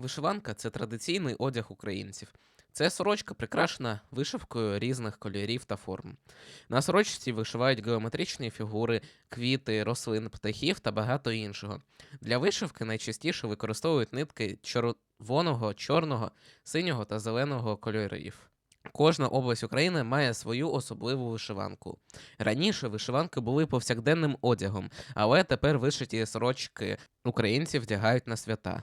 Вишиванка це традиційний одяг українців. Це сорочка прикрашена вишивкою різних кольорів та форм. На сорочці вишивають геометричні фігури, квіти, рослин, птахів та багато іншого. Для вишивки найчастіше використовують нитки червоного, чорного, синього та зеленого кольорів. Кожна область України має свою особливу вишиванку. Раніше вишиванки були повсякденним одягом, але тепер вишиті сорочки українці вдягають на свята.